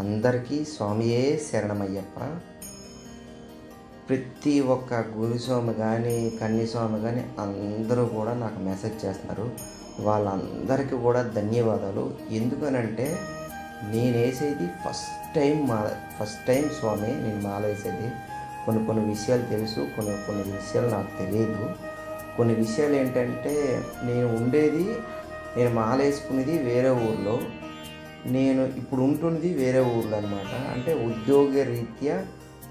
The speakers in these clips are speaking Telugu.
అందరికీ స్వామియే శరణమయ్యప్ప. ప్రతి ఒక్క గురుస్వామి కానీ కన్యస్వామి కానీ అందరూ కూడా నాకు మెసేజ్ చేస్తున్నారు. వాళ్ళందరికీ కూడా ధన్యవాదాలు. ఎందుకనంటే నేను వేసేది ఫస్ట్ టైం మాల ఫస్ట్ టైం స్వామి నేను మాల వేసేది. కొన్ని కొన్ని విషయాలు తెలుసు కొన్ని కొన్ని విషయాలు నాకు తెలియదు. కొన్ని విషయాలు ఏంటంటే నేను ఉండేది నేను మాల వేసుకునేది వేరే ఊర్లో. నేను ఇప్పుడు ఉంటున్నది వేరే ఊర్లో అనమాట అంటే ఉద్యోగ రీత్యా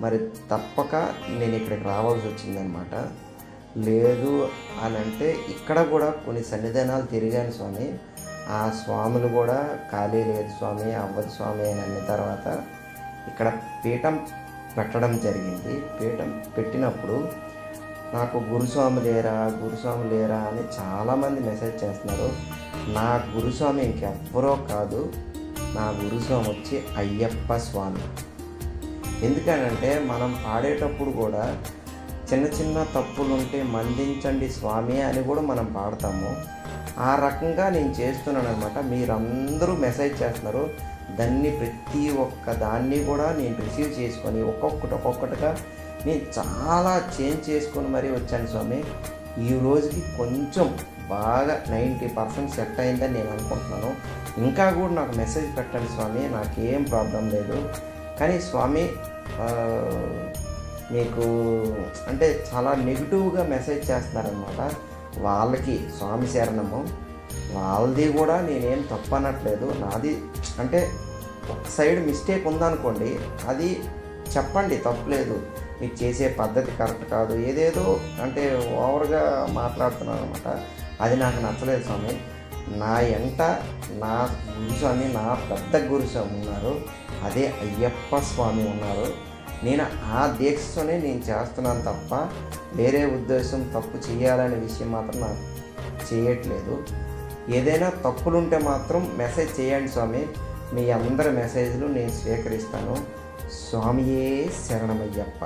మరి తప్పక నేను ఇక్కడికి రావాల్సి వచ్చిందనమాట. లేదు అని అంటే ఇక్కడ కూడా కొన్ని సన్నిధానాలు తిరిగాను స్వామి. ఆ స్వాములు కూడా ఖాళీ లేదు స్వామి అవ్వదు స్వామి అని అన్న తర్వాత ఇక్కడ పీఠం పెట్టడం జరిగింది. పీఠం పెట్టినప్పుడు నాకు గురుస్వామి లేరా గురుస్వామి లేరా అని చాలామంది మెసేజ్ చేస్తున్నారు. నా గురుస్వామి ఇంకెవ్వరో కాదు. నా గురుస్వామి వచ్చి అయ్యప్ప స్వామి. ఎందుకనంటే మనం పాడేటప్పుడు కూడా చిన్న చిన్న తప్పులు ఉంటే మందించండి స్వామి అని కూడా మనం పాడతాము. ఆ రకంగా నేను చేస్తున్నాను అనమాట మీరందరూ మెసేజ్ చేస్తున్నారు. దాన్ని ప్రతి ఒక్క దాన్ని కూడా నేను రిసీవ్ చేసుకొని ఒక్కొక్కటి ఒక్కొక్కటిగా నేను చాలా చేంజ్ చేసుకొని మరీ వచ్చాను స్వామి. ఈ రోజుకి కొంచెం బాగా నైంటీ పర్సెంట్ సెట్ అయిందని నేను అనుకుంటున్నాను. ఇంకా కూడా నాకు మెసేజ్ పెట్టండి స్వామి నాకేం ప్రాబ్లం లేదు. కానీ స్వామి మీకు అంటే చాలా నెగిటివ్గా మెసేజ్ చేస్తున్నారనమాట వాళ్ళకి స్వామి శరణము వాళ్ళది కూడా నేనేం తప్పనట్లేదు. నాది అంటే ఒక సైడ్ మిస్టేక్ ఉందనుకోండి అది చెప్పండి తప్పలేదు. మీకు చేసే పద్ధతి కరెక్ట్ కాదు. ఏదేదో అంటే ఓవర్గా మాట్లాడుతున్నాను అనమాట అది నాకు నచ్చలేదు స్వామి. నా ఎంట నా గురుస్వామి నా పెద్ద గురుస్వామి ఉన్నారు. అదే అయ్యప్ప స్వామి ఉన్నారు. నేను ఆ దీక్షతోనే నేను చేస్తున్నాను తప్ప వేరే ఉద్దేశం తప్పు చేయాలనే విషయం మాత్రం నాకు చేయట్లేదు. ఏదైనా తప్పులుంటే మాత్రం మెసేజ్ చేయండి స్వామి. మీ అందరి మెసేజ్లు నేను స్వీకరిస్తాను. స్వామియే శరణమయ్యప్ప.